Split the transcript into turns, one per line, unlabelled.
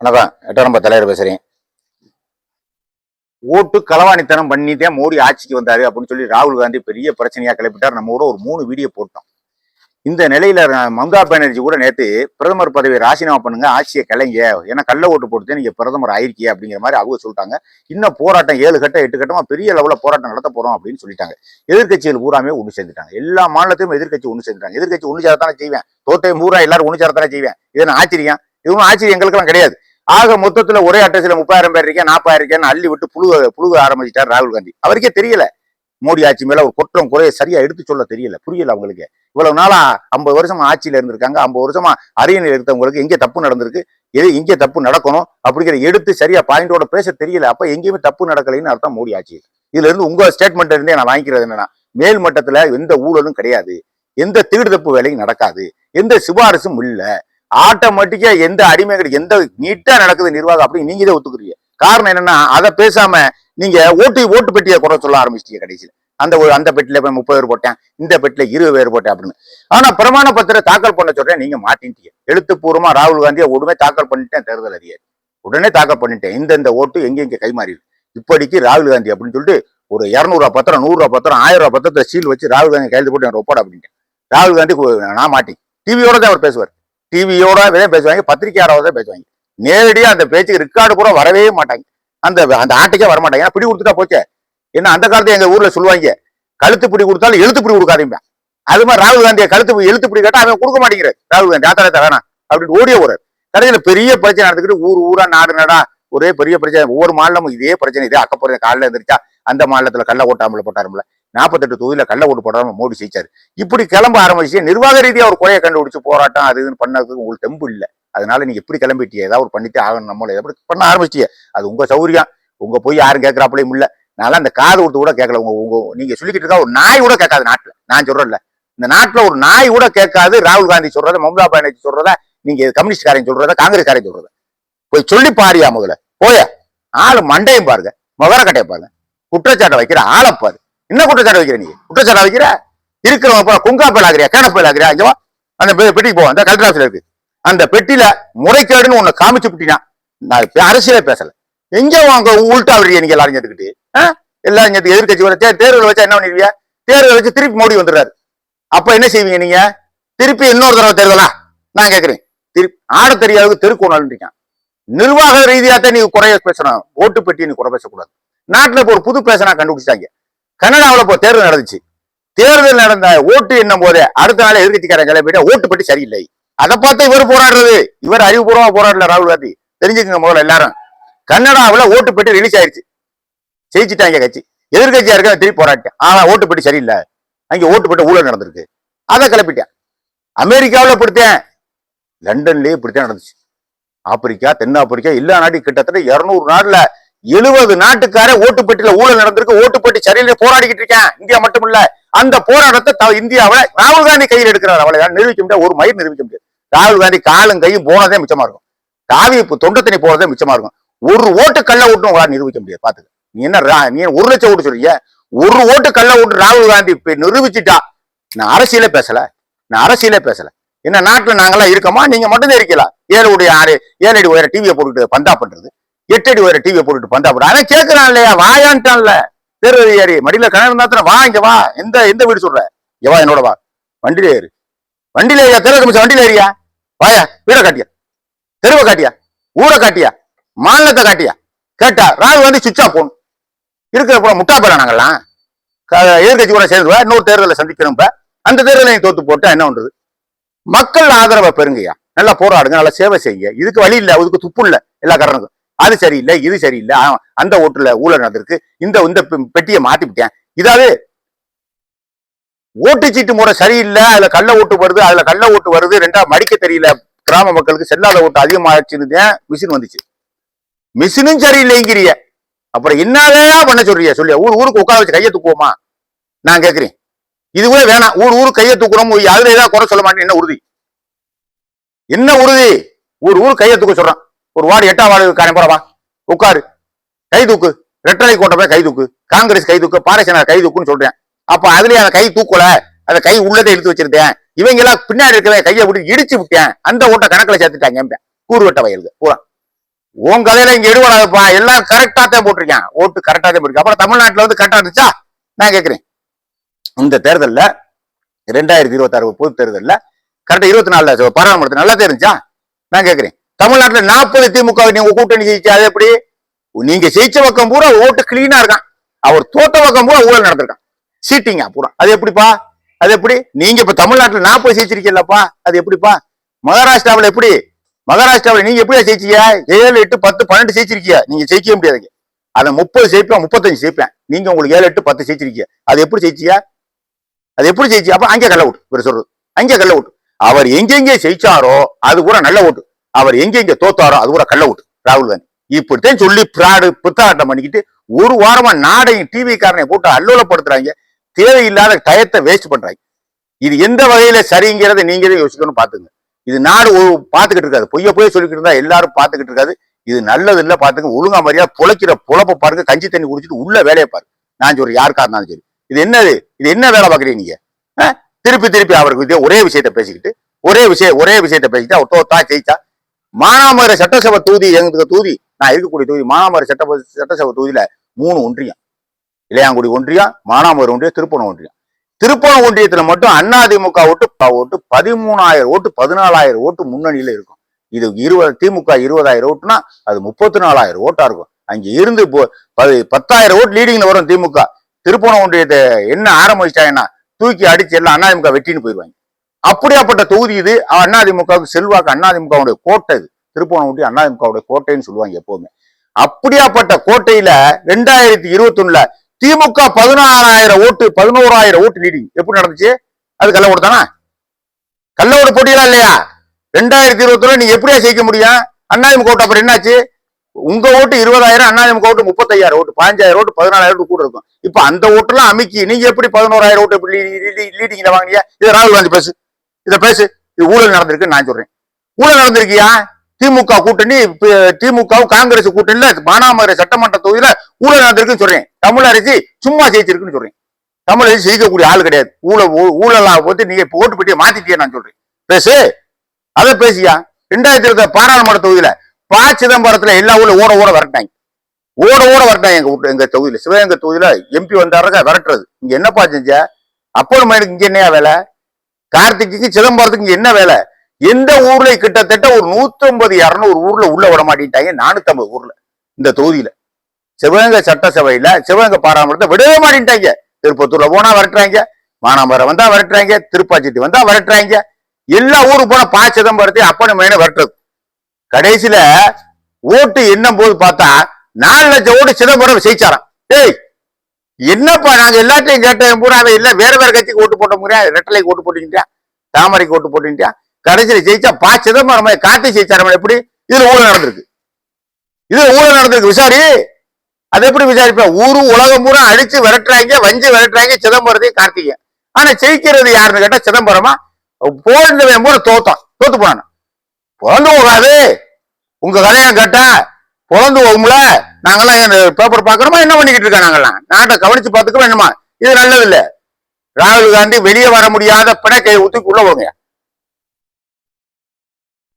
வணக்கம். எட்டாரம்ப தலைவர் பேசுறேன் ஓட்டு களவாணித்தனம் பண்ணிதான் மோடி ஆட்சிக்கு வந்தாரு அப்படின்னு சொல்லி ராகுல் காந்தி பெரிய பிரச்சனையா கிளப்பிட்டார். நம்ம கூட ஒரு மூணு வீடியோ போட்டோம். இந்த நிலையில மம்தா பானர்ஜி கூட நேத்து பிரதமர் பதவியை ராசினாமா பண்ணுங்க ஆட்சியை கலைங்க. ஏன்னா கள்ள ஓட்டு போட்டு நீங்க பிரதமர் ஆயிருக்கிய அப்படிங்கிற மாதிரி அவங்க சொல்லிட்டாங்க. இன்னும் போராட்டம் ஏழு கட்டம் எட்டு கட்டமா பெரிய லெவலில் போராட்டம் நடத்த போறோம் அப்படின்னு சொல்லிட்டாங்க. எதிர்க்கட்சிகள் பூராமே ஒன்று சேர்ந்துட்டாங்க. எல்லா மாநிலத்தையும் எதிர்க்கட்சி ஒன்று சேர்ந்துட்டாங்க. எதிர்க்கட்சி ஒன்று சேரத்தானே செய்வேன். தோத்தையும் பூரா எல்லாரும் ஒன்று சேரத்தானே செய்வேன். இது நான் ஆச்சரியம். இதுவும் ஆச்சரியம் எங்களுக்கெல்லாம் கிடையாது. ஆக மொத்தத்துல ஒரே அட்டசில முப்பாயிரம் பேர் இருக்கேன் நாற்பதாயிரம் இருக்கேன்னு அள்ளி விட்டு புழுக புழுக ஆரம்பிச்சிட்டார் ராகுல் காந்தி. அவருக்கே தெரியல. மோடி ஆட்சி மேல ஒரு குற்றம் குறைய சரியா எடுத்து சொல்ல தெரியல. புரியல அவங்களுக்கு. இவ்வளவு நாளா ஐம்பது வருஷமா ஆட்சியில இருந்திருக்காங்க. ஐம்பது வருஷமா அரியணையில் இருந்தவங்களுக்கு எங்க தப்பு நடந்திருக்கு? எது இங்கே தப்பு நடக்கணும்? அப்படிங்கிற எடுத்து சரியா பாயிண்டோட பேச தெரியல. அப்ப எங்கேயுமே தப்பு நடக்கலைன்னு அர்த்தம் மோடி ஆட்சி இதுல இருந்து உங்க ஸ்டேட்மெண்ட் இருந்தே நான் வாங்கிக்கிறது என்னன்னா மேல் மட்டத்துல எந்த ஊழலும் கிடையாது. எந்த தீடு தப்பு வேலையும் நடக்காது. எந்த சிபாரிசும் இல்ல. ஆட்டோமேட்டிக்கா எந்த அடிமைகள் எந்த நீட்டா நடக்குது நிர்வாகம் அப்படின்னு நீங்க இதை ஒத்துக்கிறீங்க. காரணம் என்னன்னா அதை பேசாம நீங்க ஓட்டு ஓட்டு பெட்டியை குறை சொல்ல ஆரம்பிச்சிட்டீங்க கடைசியில். அந்த ஒரு அந்த பெட்டில போய் முப்பது பேர் போட்டேன் இந்த பெட்டில இருபது பேர் போட்டேன் அப்படின்னு. ஆனா பிரமாண பத்திரம் தாக்கல் பண்ண சொல்றேன் நீங்க மாட்டின்ட்டீங்க எழுத்துப்பூர்வமா ராகுல் காந்தியை உடனே தாக்கல் பண்ணிட்டேன் தேர்தல் அதிகாரி. உடனே தாக்கல் பண்ணிட்டேன். இந்த இந்த ஓட்டு எங்க எங்க கைமாறி இப்படிக்கு ராகுல் காந்தி அப்படின்னு சொல்லிட்டு ஒரு இரநூறுவா பத்திரம் நூறுரூவா பத்திரம் ஆயிரம் ரூபா பத்திரத்தை சீல் வச்சு ராகுல் காந்தி கையெழுத்து போட்டு எனக்கு ஒப்பாடு அப்படின்ட்டேன். ராகுல் காந்தி நான் மாட்டேன். டிவியோட தான் அவர் பேசுவார். டிவியோட தான் பேசுவாங்க பத்திரிக்கையாரோட தான் பேசுவாங்க நேரடியா அந்த பேச்சுக்கு ரெக்கார்டு கூட வரவே மாட்டாங்க. அந்த அந்த ஆட்டுக்கே வர மாட்டாங்க ஏன்னா பிடி கொடுத்துட்டா போச்சே. என்ன அந்த காலத்துல எங்க ஊர்ல சொல்லுவாங்க கழுத்து பிடி கொடுத்தாலும் எழுத்து பிடி கொடுக்காதீங்க. அது மாதிரி ராகுல் காந்தியை கழுத்து எழுத்து பிடி கேட்டா அவன் கொடுக்க மாட்டேங்கிறார். ராகுல் காந்தி ஆத்தாரத்தை வேணாம். அப்படின்னு ஓடிய ஒரு கடைசியில் பெரிய பிரச்சனை நடந்துக்கிட்டு ஊர் ஊரா நாடு நாடா ஒரே பெரிய பிரச்சனை. ஒவ்வொரு மாநிலமும் இதே பிரச்சனை இதே அக்கப்புறம் காலைல எந்திரிச்சா அந்த மாநிலத்துல கள்ள ஓட்டாமல போட்டாருமில்ல நாற்பத்தெட்டு தொகுதியில் கள்ள ஓட்டு போடாம மோடி ஜெயிச்சாரு. இப்படி கிளம்ப ஆரம்பிச்சு நிர்வாக ரீதியா ஒரு குறையை கண்டுபிடிச்சு போராட்டம் அது இதுன்னு பண்ணதுக்கு உங்களுக்கு தெம்பு இல்லை. அதனால நீங்க எப்படி கிளம்பிட்டீங்க. ஏதாவது ஒரு பண்ணிட்டு ஆகணும் நம்மள. எப்படி பண்ண ஆரம்பிச்சிட்டீங்க. அது உங்க சௌரியம் உங்க போய் யாரும் கேட்கறாப்புலையும் இல்ல. நான் அந்த காது கொடுத்து கூட கேட்கல உங்க உங்க நீங்க சொல்லிக்கிட்டு இருக்கா ஒரு நாய் கூட கேட்காது நாட்டுல. நான் சொல்றேன்ல. இந்த நாட்டுல ஒரு நாய் கூட கேட்காது. ராகுல் காந்தி சொல்றத மம்தா பானர்ஜி சொல்றத நீங்க கம்யூனிஸ்ட்காரன் சொல்றத காங்கிரஸ்காரன் சொல்றத. போய் சொல்லி பாரியா முதல்ல. போய. ஆளு மண்டையும் பாருங்க. முகர கட்டைய பாருங்க. குற்றச்சாட்டை வைக்கிற ஆளை பாரு. என்ன குற்றச்சாட்டு வைக்கிற நீ? குற்றச்சாட்டு வைக்கிற? இருக்கிறவங்க பூரா குங்காப்பேல் ஆகிறியா கேனப்பேல் ஆகிறியா இங்கவா அந்த பெட்டிக்கு போவோம் அந்த கலெக்டர் இருக்கு. அந்த பெட்டியில முறைகேடுன்னு உன்னை காமிச்சு விட்டினா நான் அரசியலே பேசல. எங்க வாங்க உள்டா விடுறிய நீங்க எல்லாரும் எடுத்துக்கிட்டு ஆ? எல்லாரும் சேர்த்து எதிர்கட்சி வர தேர்தல் வச்சா என்ன பண்ணிடுவியா தேர்தல் வச்சு திருப்பி மோடி வந்துடுறாரு. அப்ப என்ன செய்வீங்க நீங்க? திருப்பி இன்னொரு தடவை தேர்தலா? நான் கேக்குறேன். திருப்பி ஆட தெரியாதவங்க தெருக்கோணாலும் நிர்வாக ரீதியா தான் நீ குறைய பேசணும் ஓட்டு பெட்டி நீ குறை பேசக்கூடாது. நாட்டுல இப்போ ஒரு புது பேசனா கண்டுபிடிச்சாங்க கனடாவில் இப்போ தேர்தல் நடந்துச்சு. தேர்தல் நடந்த ஓட்டு என்னும் போது அடுத்த நாள் எதிர்கட்சிக்காரன் கிளம்பிட்டு ஓட்டு பற்றி சரியில்லை. அதை பார்த்து இவர் போராடுறது. இவர் அறிவுபூர்வமா போராடல ராகுல் காந்தி. தெரிஞ்சுக்கங்க முதல்ல எல்லாரும். கன்னடாவுல ஓட்டு பெட்டி ரிலீஸ் ஆயிடுச்சு ஜெயிச்சுட்டாங்க கட்சி. எதிர்கட்சியா இருக்க திருப்பி போராட்டம் ஆனா ஓட்டு பெட்டி சரியில்லை. அங்கே ஓட்டு பெட்டி ஊழல் நடந்திருக்கு. அதை கிளப்பிட்டேன். அமெரிக்காவுல இப்படித்தேன். லண்டன்லயே இப்படித்தான் நடந்துச்சு. ஆப்பிரிக்கா தென்னாப்பிரிக்கா எல்லா நாட்டையும் கிட்டத்தட்ட இரநூறு நாடுல எழுபது நாட்டுக்கார ஓட்டுப்பட்டியில ஊழல் நடந்திருக்கு ஓட்டுப்பட்டி சரியில்லை போராடிக்கிட்டு இருக்கேன். இந்தியா மட்டும் இல்ல அந்த போராட்டத்தை த- ராகுல் காந்தி கையில் எடுக்கிறார். அவளை நிரூபிக்க முடியாது ஒரு மயிர் நிரூபிக்க முடியாது. ராகுல் காந்தி காலும் கையும் போனதே மிச்சமா இருக்கும். காவி இப்போ போனதே மிச்சமா இருக்கும். ஒரு ஓட்டு கள்ள ஓட்டு உங்களால் நிரூபிக்க முடியாது பாத்துக்க. நீ என்ன ரா- நீ ஒரு லட்சம் ஓட்டு சொல்றீங்க? ஒரு ஓட்டு கள்ள ஓட்டு ராகுல் காந்தி நிரூபிச்சுட்டா? நான் அரசியலே பேசல. நான் அரசியலே பேசல. என்ன நாட்டுல நாங்களாம் இருக்கோமா? நீங்க மட்டும்தான் இருக்கலாம் ஏழு உடைய ஆறு ஏழு அடி உயர டிவியை போட்டுட்டு பந்தா பண்றது. எட்டடி அடி டிவியை போட்டுட்டு பந்தா பண்றது அதான் கேட்கறான் இல்லையா? வாயான்ட்டான்ல தெரு ஏறி மடியில கணவன் இருந்தா வா இங்க வா. எந்த எந்த வீடு சொல்ற? இங்க வா என்னோட வா. வண்டியில ஏறு. வண்டியில ஏறியா? தெரு கமிஷன் வண்டியில ஏறியா? வாயா வீட காட்டியா? தெருவை காட்டியா? ஊரை காட்டியா? மாநிலத்தை காட்டியா? கேட்டா ராகு வந்து சுவிட்ச் போகணும் இருக்கிற கூட முட்டா போல நாங்கெல்லாம்? க- கூட சேர்ந்து இன்னொரு தேர்தலை சந்திக்கணும் அந்த தேர்தலை தோத்து போட்டா என்ன பண்றது? மக்கள் ஆதரவை பெருங்கய்யா நல்லா போராடுங்க நல்லா சேவை செய்யுங்க. இதுக்கு வழி இல்லை அதுக்கு துப்பு இல்லை எல்லா காரணத்துக்கும் அது சரியில்லை இது சரியில்லை அந்த ஓட்டுல ஊழல் நடந்திருக்கு இந்த இந்த பெ- பெட்டியை மாட்டிவிட்டேன் இதாவது ஓட்டுச்சீட்டு முறை சரியில்லை அதுல கள்ள ஓட்டு வருது அதுல கள்ள ஓட்டு வருது ரெண்டா மடிக்க தெரியல கிராம மக்களுக்கு செல்லாத ஓட்டு அதிகமாச்சுன்னு மிஷின் வந்துச்சு. மிஷினும் சரியில்லைங்கிறிய அப்புறம் என்னதையா பண்ண சொல்றிய சொல்லியா ஊர் ஊருக்கு உட்கார வச்சு கையை தூக்குவோமா? நான் கேட்கிறேன். இதுவே வேணாம் ஊர் ஊர் கையை தூக்குறோம் அதுல ஏதாவது குறை சொல்ல மாட்டேன் என்ன உறுதி? என்ன உறுதி? ஊர் ஊர் கையை தூக்க சொல்றான். ஒரு வார்டு எட்டாம் வார்டு காரன் போறவா உட்காரு. கை தூக்கு. ரெட்டலை கோட்டை போய் கை தூக்கு. காங்கிரஸ் கை தூக்கு பாரசேனா கை தூக்குன்னு சொல்றேன். அப்ப அதுலயே அந்த கை தூக்கல. அந்த கை உள்ளதை எடுத்து வச்சிருந்தேன். இவங்க எல்லாம் பின்னாடி இருக்கவே கையை விட்டு இடிச்சு விட்டேன். அந்த ஓட்ட கணக்குல சேர்த்துட்டாங்க கூறுவட்ட வயலுக்கு. பூரா உன் கதையில இங்க எடுபடாதப்பா. எல்லாம் கரெக்டா தான் போட்டிருக்கேன். ஓட்டு கரெக்டா தான் போட்டிருக்கேன் அப்புறம் தமிழ்நாட்டுல வந்து கரெக்டா இருந்துச்சா? நான் கேட்கிறேன் இந்த தேர்தல்ல ரெண்டாயிரத்தி இருபத்தாறு பொது தேர்தல்ல கரெக்டா இருபத்தி நாலுல பாராளுமன்றத்தில் நல்லா தெரிஞ்சா? நான் கேட்கிறேன் தமிழ்நாட்டில் நாற்பது திமுக நீங்க கூட்டணி ஜெயிச்சு அது எப்படி? நீங்க ஜெயிச்ச பக்கம் பூரா ஓட்டு கிளீனா இருக்கான். அவர் தோட்ட பக்கம் பூரா ஊழல் நடந்திருக்கான். சீட்டிங்க பூரா. அது எப்படிப்பா? அது எப்படி? நீங்க இப்ப தமிழ்நாட்டில் நாற்பது ஜெயிச்சிருக்கீங்களப்பா அது எப்படிப்பா? மகாராஷ்டிராவில் எப்படி? மகாராஷ்டிராவில் நீங்க எப்படியா ஜெயிச்சீங்க ஏழு எட்டு பத்து பன்னெண்டு ஜெயிச்சிருக்கீங்க நீங்க ஜெயிக்கவே முடியாதுங்க அதை முப்பது ஜெயிப்பேன் முப்பத்தஞ்சு ஜெயிப்பேன். நீங்க உங்களுக்கு ஏழு எட்டு பத்து ஜெயிச்சிருக்கீங்க அது எப்படி ஜெயிச்சியா? அது எப்படி ஜெயிச்சியா அப்ப அங்கே கள்ள ஓட்டு. இவர் சொல்றது. அங்கே கள்ள ஓட்டு. அவர் எங்கெங்கே ஜெயிச்சாரோ அது கூட நல்ல ஓட்டு. அவர் எங்கெங்க தோத்தாரோ அது கூட கள்ள விட்டு ராகுல் காந்தி. இப்படித்தான் சொல்லி பிராடு புத்தாட்டம் பண்ணிக்கிட்டு ஒரு வாரமா நாடையும் டிவி காரனை போட்டு அல்லோலப்படுத்துறாங்க. தேவையில்லாத டயத்தை வேஸ்ட் பண்றாங்க. இது எந்த வகையில சரிங்கிறத நீங்களே யோசிக்கணும் பாத்துங்க இது நாடு பாத்துக்கிட்டு இருக்காது. பொய்ய பொய்ய சொல்லிக்கிட்டு இருந்தா எல்லாரும் பாத்துக்கிட்டு இருக்காது. இது நல்லது இல்ல பாத்துங்க ஒழுங்கா மாதிரியா புழைக்கிற புழப்ப பாருங்க. கஞ்சி தண்ணி குடிச்சிட்டு உள்ள வேலையை பாரு நான் சொல்றேன் யாருக்கா இருந்தாலும் சரி. இது என்னது? இது என்ன வேலை பாக்குறீங்க நீங்க? ஆ? திருப்பி திருப்பி அவருக்கு ஒரே விஷயத்த பேசிக்கிட்டு ஒரே விஷயம் ஒரே விஷயத்த பேசிக்கிட்டு அவர் தோத்தா ஜெயிச்சா மானாமதுரை சட்டசபை தொகுதி எங்களுக்கு தொகுதி நான் இருக்கக்கூடிய தொகுதி மானாமதுரை சட்ட சட்டசபை தொகுதியில மூணு ஒன்றியம். இளையாங்குடி ஒன்றியம் மானாமதுரை ஒன்றியம் திருப்பணம் ஒன்றியம். திருப்பணம் ஒன்றியத்துல மட்டும் அதிமுக ஓட்டு ஓட்டு பதிமூணாயிரம் ஓட்டு பதினாலாயிரம் ஓட்டு முன்னணியில இருக்கும். இது இருபது திமுக இருபதாயிரம் ஓட்டுனா அது முப்பத்தி நாலாயிரம் ஓட்டா இருக்கும். அங்க இருந்து பதி- பத்தாயிரம் ஓட்டு லீடிங்ல வரும் திமுக. திருப்பணம் ஒன்றியத்தை என்ன ஆரம்பிச்சிட்டாங்கன்னா தூக்கி அடிச்சு எல்லாம் அதிமுக வெட்டின்னு போயிடுவாங்க. அப்படியாப்பட்ட தொகுதி இது. அதிமுகவுக்கு செல்வாக்கு அதிமுகவுடைய கோட்டை இது. திருப்பணம் ஒன்றியம் அதிமுகவுடைய கோட்டைன்னு சொல்லுவாங்க எப்பவுமே. அப்படியாப்பட்ட கோட்டையில ரெண்டாயிரத்தி இருபத்தி ஒண்ணுல திமுக பதினாறாயிரம் ஓட்டு பதினோராயிரம் ஓட்டு லீடிங் எப்படி நடந்துச்சு? அது கள்ள ஓட்டு தானே கள்ள ஓட்டு போட்டியெல்லாம் இல்லையா? ரெண்டாயிரத்தி இருபத்தி நீங்க எப்படியா ஜெயிக்க முடியும்? அதிமுக ஓட்டு அப்புறம் என்னாச்சு? உங்க ஓட்டு இருபதாயிரம் அதிமுக ஓட்டு முப்பத்தையாயிரம் ஓட்டு பதினஞ்சாயிரம் ஓட்டு பதினாலாயிரம் ஓட்டு கூட இருக்கும். இப்ப அந்த ஓட்டுலாம் அமைக்கி நீங்க எப்படி பதினோராயிரம் ஓட்டு எப்படி லீடிங்ல வாங்கினீங்க இது ராகுல் காந்தி பேசு. இதை பேசு. இது ஊழல் நடந்திருக்குன்னு நான் சொல்றேன். ஊழல் நடந்திருக்கியா? திமுக கூட்டணி இப்ப திமுக காங்கிரஸ் கூட்டணியில மானாமதுரை சட்டமன்ற தொகுதியில ஊழல் நடந்திருக்குன்னு சொல்றேன். தமிழரசி சும்மா ஜெயிச்சிருக்குன்னு சொல்றேன். தமிழரசி ஜெயிக்கக்கூடிய ஆள் கிடையாது. ஊழல் ஊ- ஊழலா போட்டு நீங்க போட்டு ஓட்டு பெட்டியை மாத்திட்டியா நான் சொல்றேன். பேசு. அதை பேசியா? ரெண்டாயிரத்தி இருபத்தி பாராளுமன்ற தொகுதியில பா. சிதம்பரத்துல எல்லா ஊர்ல ஓட ஓட விரட்டாங்க ஓட ஓட விரட்டாங்க எங்க வீட்டு- எங்க தொகுதியில. சிவகங்கை தொகுதியில எம்பி வந்தாருக்க விரட்டுறது. இங்க என்னப்பா செஞ்ச? அப்போ மைனுக்கு இங்க என்னையா வேலை? கார்த்திக்கு சிதம்பரத்துக்கு என்ன வேலை? எந்த ஊர்ல கிட்டத்தட்ட ஒரு நூத்தம்பது இரநூறு ஊர்ல உள்ள விட மாட்டேன்ட்டாங்க நானூத்தி ஐம்பது ஊர்ல இந்த தொகுதியில. சிவகங்கை சட்டசபையில சிவகங்கை பாராமரத்தை விடவே மாட்டேன்ட்டாங்க. திருப்பத்தூர்ல போனா விரட்டுறாங்க மானாமரம் வந்தா விரட்டுறாங்க திருப்பாச்சிட்டி வந்தா விரட்டுறாங்க. எல்லா ஊருக்கு போனா பா சிதம்பரத்தை அப்பனை மேன விரட்டுறது. கடைசியில ஓட்டு எண்ணும் போது பார்த்தா நாலு லட்சம் ஓட்டு சிதம்பரம் ஜெயிச்சாராம். டேய் என்னப்பா நாங்க எல்லாத்தையும் கேட்டேன் பூரா அவன் இல்ல. வேற வேற கட்சிக்கு ஓட்டு போட்ட முடியாது ரெட்டலைக்கு ஓட்டு போட்டுக்கிட்டியா? தாமரைக்கு ஓட்டு போட்டுக்கிட்டியா? கடைசியில ஜெயிச்சா பா சிதம்பரம் கார்த்தி ஜெயிச்சாரம் எப்படி? இதுல ஊழல் நடந்திருக்கு. இதுல ஊழல் நடந்திருக்கு. விசாரி. அதை எப்படி விசாரிப்பேன் ஊரு உலகம் பூரா அழிச்சு விரட்டுறாங்க வஞ்சி விரட்டுறாங்க சிதம்பரத்தையும் கார்த்திகை ஆனா ஜெயிக்கிறது யாருன்னு கேட்டா சிதம்பரமா? போனவன் பூரா தோத்தான். தோத்து போனான்? பிறந்து போகாது. உங்க கதையை கேட்டா பிறந்து போகும்ல? நாங்கெல்லாம் பேப்பர் பார்க்கணுமா? என்ன பண்ணிக்கிட்டு இருக்கோம் நாங்கெல்லாம்? நாட்டை கவனிச்சு பார்த்துக்கோ என்னமா இது நல்லது இல்லை ராகுல் காந்தி வெளியே வர முடியாத பிணக்கை ஊற்றி உள்ள போங்க